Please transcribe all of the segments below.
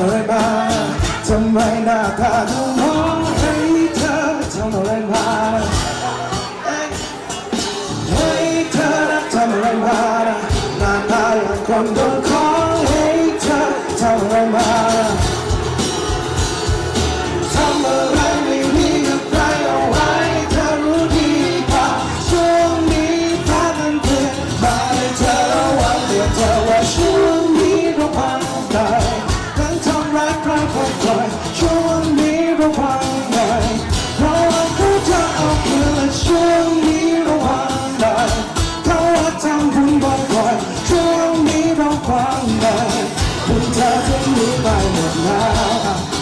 อะไมาทำไมหน้าตา มาคุณเธอฉันรู้ไปหมดแล้ว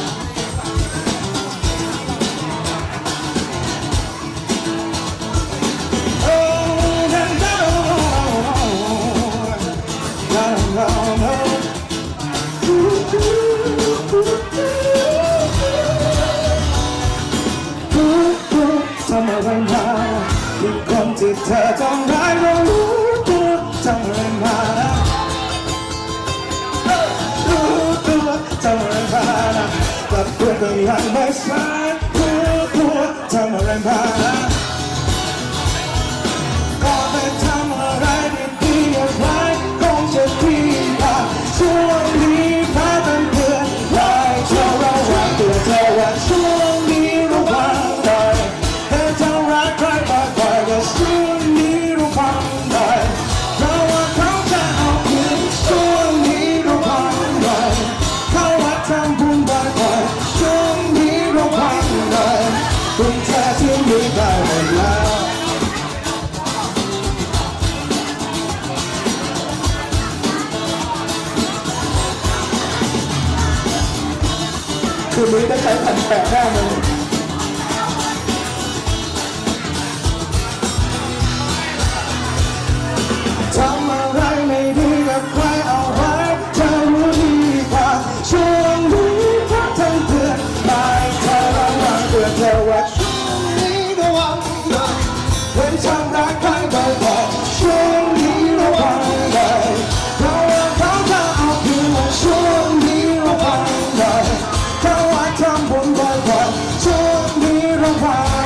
ทำอะไรมาที่คนที่เธอต้องร้ายรู้ Pra começar คือมือต้องใช้ผันแปะหน้ามือทำอะไรไม่ดีกับใครเอาไว้เธอรู้ดีกว่าช่วงนี้พักทั้งเพื่อนไปเธอระวังเพื่อนเธอว่าช่วงนี้ระวังเลยเห็นช่างรักใคร Bye.